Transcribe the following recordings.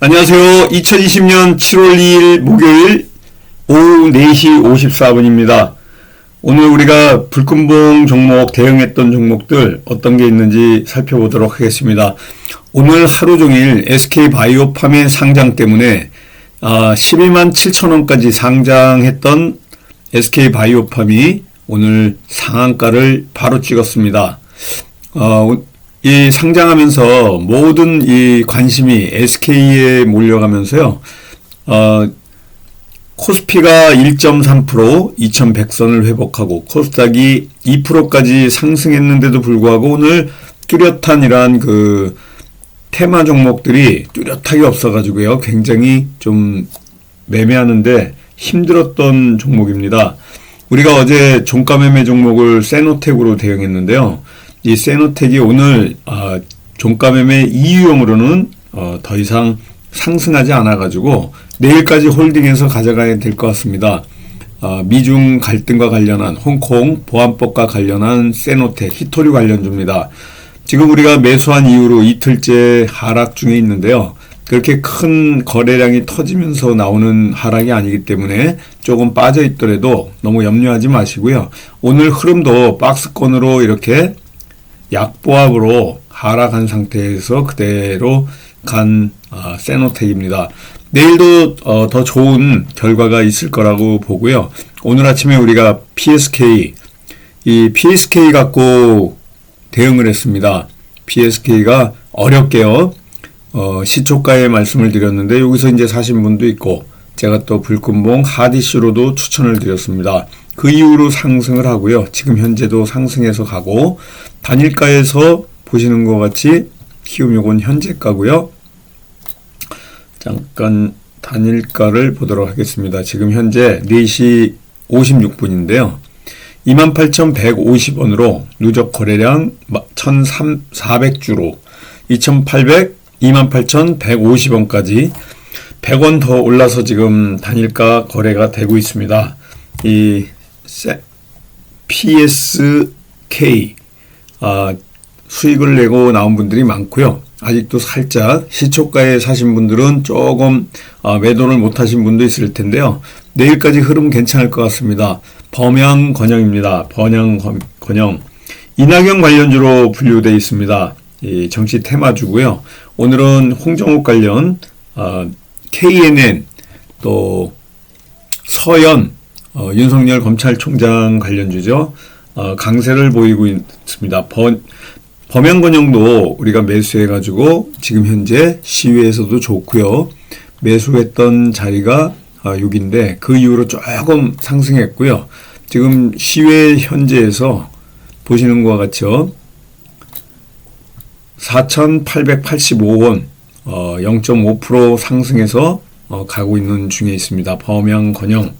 안녕하세요. 2020년 7월 2일 목요일 오후 4시 54분입니다. 오늘 우리가 불금봉 종목 대응했던 종목들 어떤 게 있는지 살펴보도록 하겠습니다. 오늘 하루 종일 SK 바이오팜의 상장 때문에 아, 12만 7천 원까지 상장했던 SK 바이오팜이 오늘 상한가를 바로 찍었습니다. 어, 이 상장하면서 모든 이 관심이 SK에 몰려가면서요. 어, 코스피가 1.3% 2100선을 회복하고 코스닥이 2%까지 상승했는데도 불구하고 오늘 뚜렷한 이러한 그 테마 종목들이 뚜렷하게 없어가지고요. 굉장히 좀 매매하는데 힘들었던 종목입니다. 우리가 어제 종가 매매 종목을 세노텍으로 대응했는데요. 이 세노텍이 오늘 아, 종가 매매 이유용으로는 어, 더 이상 상승하지 않아가지고 내일까지 홀딩해서 가져가야 될 것 같습니다. 아, 미중 갈등과 관련한 홍콩 보안법과 관련한 세노텍 히토류 관련주입니다. 지금 우리가 매수한 이후로 이틀째 하락 중에 있는데요. 그렇게 큰 거래량이 터지면서 나오는 하락이 아니기 때문에 조금 빠져 있더라도 너무 염려하지 마시고요. 오늘 흐름도 박스권으로 이렇게 약보합으로 하락한 상태에서 그대로 간 아, 세노텍입니다. 내일도 어, 더 좋은 결과가 있을 거라고 보고요. 오늘 아침에 우리가 PSK 이 PSK 갖고 대응을 했습니다. PSK가 어렵게요. 어, 시초가에 말씀을 드렸는데 여기서 이제 사신 분도 있고 제가 또 불금봉 하디슈로도 추천을 드렸습니다. 그 이후로 상승을 하고요. 지금 현재도 상승해서 가고 단일가에서 보시는 것 같이 키움 요건 현재가고요. 잠깐 단일가를 보도록 하겠습니다. 지금 현재 4시 56분인데요. 28,150원으로 누적 거래량 1,400주로 2,800, 28,150원까지 100원 더 올라서 지금 단일가 거래가 되고 있습니다. 이 PSK 아, 수익을 내고 나온 분들이 많고요. 아직도 살짝 시초가에 사신 분들은 조금 아, 매도를 못 하신 분도 있을 텐데요. 내일까지 흐름 괜찮을 것 같습니다. 범양 권영입니다. 번양 권- 권영. 이낙연 관련주로 분류되어 있습니다. 이 정치 테마주고요. 오늘은 홍정욱 관련 어, KNN 또 서현 어, 윤석열 검찰총장 관련주죠. 어, 강세를 보이고 있습니다. 번, 범양건영도 우리가 매수해가지고 지금 현재 시위에서도 좋고요. 매수했던 자리가 아, 6인데 그 이후로 조금 상승했고요. 지금 시외 현재에서 보시는 것과 같이요. 4,885원 어, 0.5% 상승해서 어, 가고 있는 중에 있습니다. 범양 건영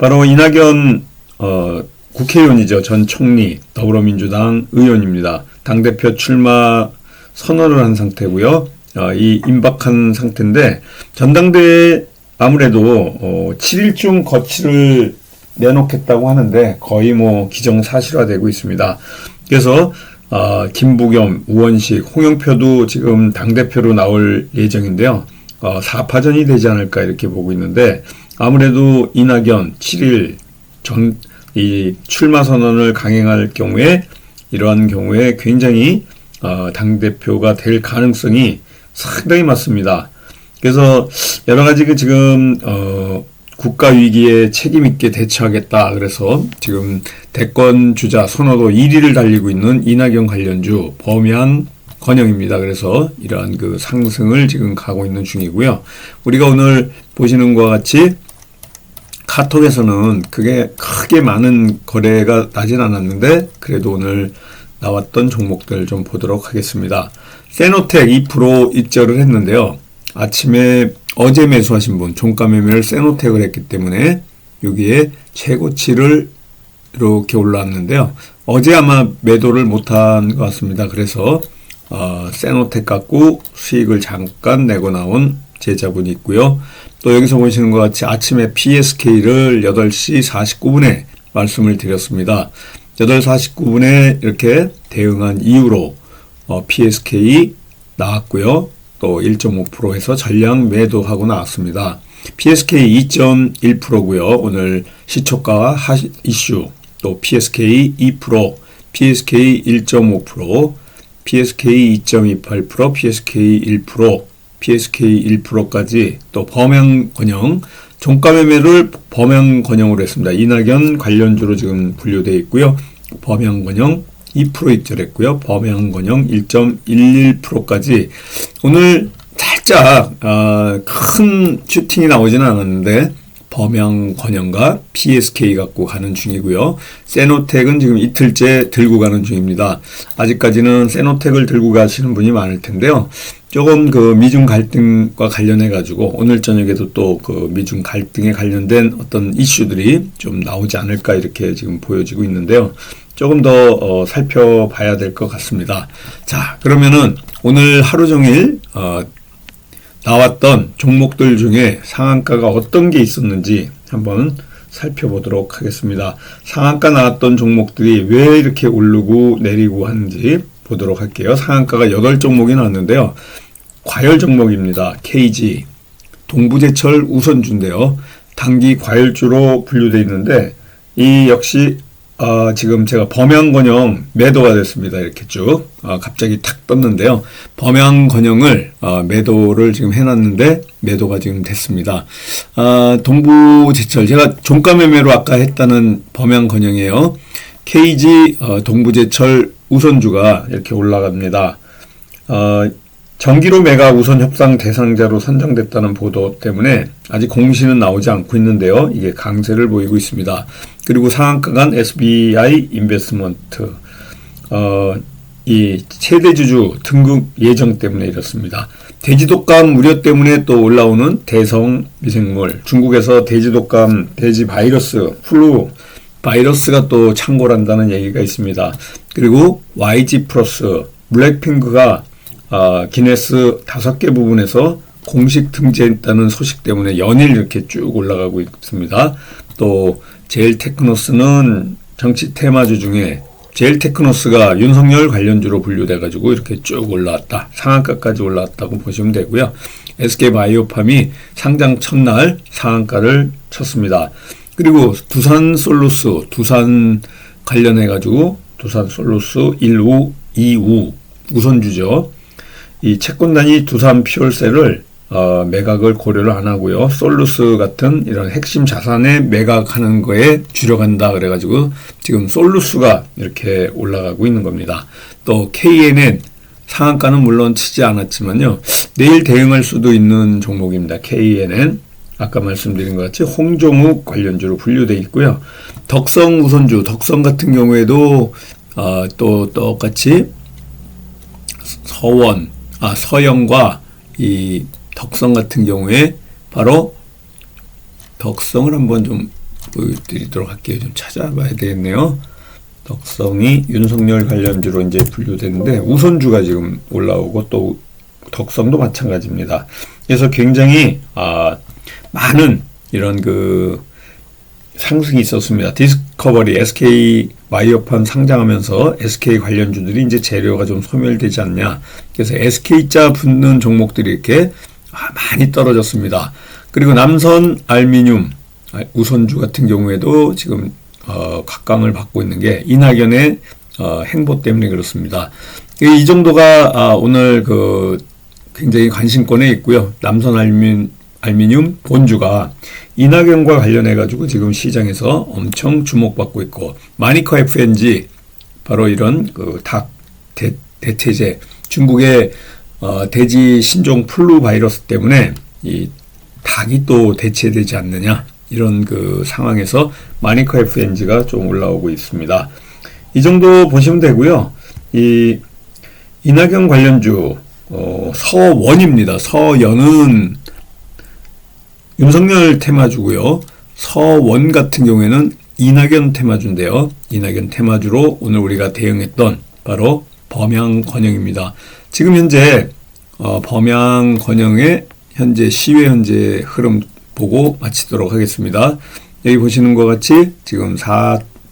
바로 이낙연 어, 국회의원이죠. 전 총리 더불어민주당 의원입니다. 당대표 출마 선언을 한 상태고요. 어, 이 임박한 상태인데 전당대회 아무래도 어, 7일중 거치를 내놓겠다고 하는데 거의 뭐 기정사실화되고 있습니다. 그래서 어, 김부겸, 우원식, 홍영표도 지금 당대표로 나올 예정인데요. 어, 4파전이 되지 않을까 이렇게 보고 있는데 아무래도 이낙연 7일 전, 이 출마 선언을 강행할 경우에 이러한 경우에 굉장히 어, 당대표가 될 가능성이 상당히 많습니다. 그래서 여러 가지 그 지금 어, 국가 위기에 책임 있게 대처하겠다. 그래서 지금 대권 주자 선호도 1위를 달리고 있는 이낙연 관련주 범양 건영입니다. 그래서 이러한 그 상승을 지금 가고 있는 중이고요. 우리가 오늘 보시는 것과 같이 카톡에서는 그게 크게 많은 거래가 나진 않았는데 그래도 오늘 나왔던 종목들 좀 보도록 하겠습니다. 세노텍 2% 입절을 했는데요. 아침에 어제 매수하신 분 종가 매매를 세노텍을 했기 때문에 여기에 최고치를 이렇게 올라왔는데요. 어제 아마 매도를 못한 것 같습니다. 그래서 어, 세노텍 갖고 수익을 잠깐 내고 나온 제자분이 있고요. 또 여기서 보시는 것 같이 아침에 PSK를 8시 49분에 말씀을 드렸습니다. 8시 49분에 이렇게 대응한 이후로 어, PSK 나왔고요. 또 1.5% 해서 전량 매도하고 나왔습니다. PSK 2.1%고요. 오늘 시초가 하 이슈 또 PSK 2%, PSK 1.5%, PSK 2.28%, PSK 1%, PSK 1%까지 또 범양 권형 종가 매매를 범양 권형으로 했습니다. 이낙연 관련주로 지금 분류되어 있고요. 범양 권형 2% 입절했고요. 범양 권형 1.11%까지 오늘 살짝 어, 큰 슈팅이 나오지는 않았는데 범양 권형과 PSK 갖고 가는 중이고요. 세노텍은 지금 이틀째 들고 가는 중입니다. 아직까지는 세노텍을 들고 가시는 분이 많을 텐데요. 조금 그 미중 갈등과 관련해 가지고 오늘 저녁에도 또 그 미중 갈등에 관련된 어떤 이슈들이 좀 나오지 않을까 이렇게 지금 보여지고 있는데요. 조금 더 어, 살펴봐야 될 것 같습니다. 자, 그러면은 오늘 하루 종일 어, 나왔던 종목들 중에 상한가가 어떤 게 있었는지 한번 살펴보도록 하겠습니다. 상한가 나왔던 종목들이 왜 이렇게 오르고 내리고 하는지 보도록 할게요. 상한가가 8종목이 나왔는데요. 과열 종목입니다. KG, 동부제철 우선주인데요. 단기 과열주로 분류되어 있는데 이 역시 어, 지금 제가 범양건영 매도가 됐습니다. 이렇게 쭉 어, 갑자기 탁 떴는데요. 범양건영을 어, 매도를 지금 해놨는데 매도가 지금 됐습니다. 아, 동부제철 제가 종가 매매로 아까 했다는 범양건영이에요. KG 어, 동부제철 우선주가 이렇게 올라갑니다. 어, 정기로 매각 우선 협상 대상자로 선정됐다는 보도 때문에 아직 공시는 나오지 않고 있는데요. 이게 강세를 보이고 있습니다. 그리고 상한가간 SBI 인베스먼트 어, 이 최대 주주 등급 예정 때문에 이렇습니다. 돼지독감 우려 때문에 또 올라오는 대성 미생물 중국에서 돼지독감 돼지 바이러스 플루 바이러스가 또 창궐한다는 얘기가 있습니다. 그리고 YG 플러스 블랙핑크가 어, 기네스 다섯 개 부분에서 공식 등재했다는 소식 때문에 연일 이렇게 쭉 올라가고 있습니다. 또 제일 테크노스는 정치 테마주 중에 제일 테크노스가 윤석열 관련주로 분류돼 가지고 이렇게 쭉 올라왔다. 상한가까지 올라왔다고 보시면 되고요. SK 바이오팜이 상장 첫날 상한가를 쳤습니다. 그리고 두산 솔루스, 두산 관련해 가지고 두산 솔루스 1우, 2우 우선주죠. 이 채권단이 두산 피올셀을 어, 매각을 고려를 안 하고요. 솔루스 같은 이런 핵심 자산에 매각하는 거에 줄여간다 그래가지고 지금 솔루스가 이렇게 올라가고 있는 겁니다. 또 KNN 상한가는 물론 치지 않았지만요. 내일 대응할 수도 있는 종목입니다. KNN 아까 말씀드린 것 같이 홍종욱 관련주로 분류돼 있고요. 덕성 우선주, 덕성 같은 경우에도 어, 또 똑같이 서원, 아 서영과 이 덕성 같은 경우에 바로 덕성을 한번 좀 보여드리도록 할게요. 좀 찾아봐야 되겠네요. 덕성이 윤석열 관련주로 이제 분류되는데 우선주가 지금 올라오고 또 덕성도 마찬가지입니다. 그래서 굉장히 아, 많은 이런 그 상승이 있었습니다. 디스커버리 SK 와이어판 상장하면서 SK 관련주들이 이제 재료가 좀 소멸되지 않냐. 그래서 SK자 붙는 종목들이 이렇게 아, 많이 떨어졌습니다. 그리고 남선 알미늄 아, 우선주 같은 경우에도 지금 어, 각광을 받고 있는 게 이낙연의 어, 행보 때문에 그렇습니다. 이 정도가 아, 오늘 그 굉장히 관심권에 있고요. 남선 알민 알미늄 본주가 이낙연과 관련해 가지고 지금 시장에서 엄청 주목받고 있고 마니커 FNG 바로 이런 그 닭 대체제 중국의 어, 돼지 신종 플루 바이러스 때문에 이 닭이 또 대체되지 않느냐 이런 그 상황에서 마니커 FNG가 좀 올라오고 있습니다. 이 정도 보시면 되고요. 이 이낙연 관련주 어, 서원입니다. 서연은 윤석열 테마주고요. 서원 같은 경우에는 이낙연 테마주인데요. 이낙연 테마주로 오늘 우리가 대응했던 바로 범양 권영입니다. 지금 현재 어, 범양 권영의 현재 시외 현재 흐름 보고 마치도록 하겠습니다. 여기 보시는 것 같이 지금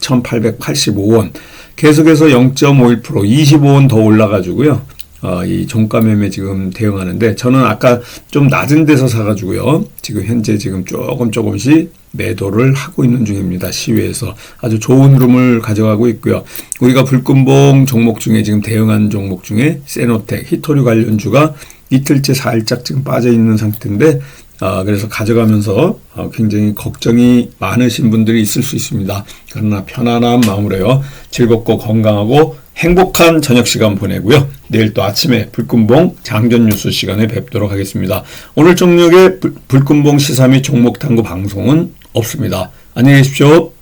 1885원. 계속해서 0.51% 25원 더 올라가지고요. 어, 이 종가 매매 지금 대응하는데 저는 아까 좀 낮은 데서 사가지고요. 지금 현재 지금 조금 조금씩 매도를 하고 있는 중입니다. 시외에서 아주 좋은 흐름을 가져가고 있고요. 우리가 불금봉 종목 중에 지금 대응한 종목 중에 세노텍, 히토류 관련주가 이틀째 살짝 지금 빠져 있는 상태인데 아, 그래서 가져가면서 어, 굉장히 걱정이 많으신 분들이 있을 수 있습니다. 그러나 편안한 마음으로요. 즐겁고 건강하고 행복한 저녁 시간 보내고요. 내일 또 아침에 불금봉 장전 뉴스 시간에 뵙도록 하겠습니다. 오늘 불, 불금봉 시사 및 종목 탐구 방송은 없습니다. 안녕히 계십시오.